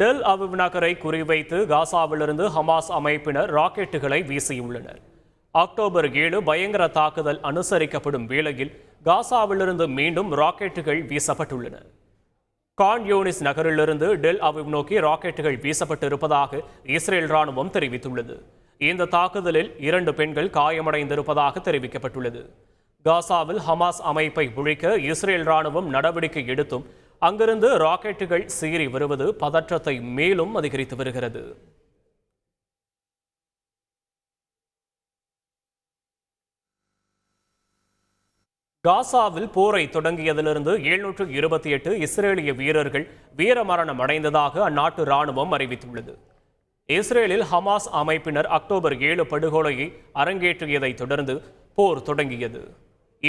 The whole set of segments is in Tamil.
டெல் அவிவ் நகரை குறிவைத்து காசாவிலிருந்து ஹமாஸ் அமைப்பினர் ராக்கெட்டுகளை வீசியுள்ளனர். அக்டோபர் ஏழு பயங்கர தாக்குதல் அனுசரிக்கப்படும் வேளையில் காசாவிலிருந்து மீண்டும் ராக்கெட்டுகள் வீசப்பட்டுள்ளன. கான் யூனிஸ் நகரிலிருந்து டெல் அவிவ் நோக்கி ராக்கெட்டுகள் வீசப்பட்டிருப்பதாக இஸ்ரேல் ராணுவம் தெரிவித்துள்ளது. இந்த தாக்குதலில் இரண்டு பெண்கள் காயமடைந்திருப்பதாக தெரிவிக்கப்பட்டுள்ளது. காசாவில் ஹமாஸ் அமைப்பை ஒழிக்க இஸ்ரேல் ராணுவம் நடவடிக்கை எடுத்தும் அங்கிருந்து ராக்கெட்டுகள் சீறி வருவது பதற்றத்தை மேலும் அதிகரித்து வருகிறது. காசாவில் போரை தொடங்கியதிலிருந்து எழுநூற்று இருபத்தி எட்டு இஸ்ரேலிய வீரர்கள் வீரமரணம் அடைந்ததாக அந்நாட்டு ராணுவம் அறிவித்துள்ளது. இஸ்ரேலில் ஹமாஸ் அமைப்பினர் அக்டோபர் ஏழு படுகொலையை அரங்கேற்றியதை தொடர்ந்து போர் தொடங்கியது.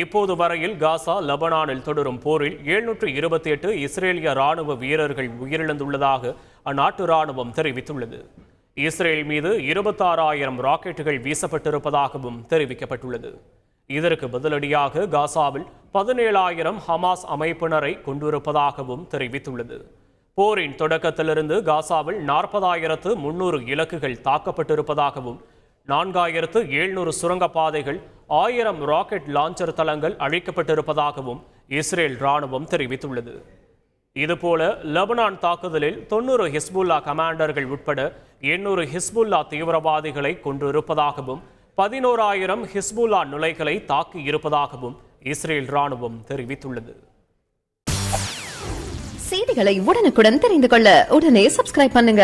இப்போது வரையில் காசா லெபனானில் தொடரும் போரில் எழுநூற்று இருபத்தி எட்டு இஸ்ரேலிய ராணுவ வீரர்கள் உயிரிழந்துள்ளதாக அந்நாட்டு ராணுவம் தெரிவித்துள்ளது. இஸ்ரேல் மீது இருபத்தாறாயிரம் ராக்கெட்டுகள் வீசப்பட்டிருப்பதாகவும் தெரிவிக்கப்பட்டுள்ளது. இதற்கு பதிலடியாக காசாவில் பதினேழாயிரம் ஹமாஸ் அமைப்பினரை கொண்டிருப்பதாகவும் தெரிவித்துள்ளது. போரின் தொடக்கத்திலிருந்து காசாவில் நாற்பதாயிரத்து முன்னூறு இலக்குகள் தாக்கப்பட்டிருப்பதாகவும் நான்காயிரத்து எழுநூறு சுரங்கப்பாதைகள் ஆயிரம் ராக்கெட் லாஞ்சர் தளங்கள் அழிக்கப்பட்டிருப்பதாகவும் இஸ்ரேல் ராணுவம் தெரிவித்துள்ளது. இதுபோல லெபனான் தாக்குதலில் தொண்ணூறு ஹிஸ்புல்லா கமாண்டர்கள் உட்பட எண்ணூறு ஹிஸ்புல்லா தீவிரவாதிகளை கொண்டிருப்பதாகவும் பதினோராயிரம் ஹிஸ்புல்லா நிலைகளை தாக்கி இருப்பதாகவும் இஸ்ரேல் ராணுவம் தெரிவித்துள்ளது. செய்திகளை உடனுக்குடன் தெரிந்து கொள்ள உடனே சப்ஸ்கிரைப் பண்ணுங்க.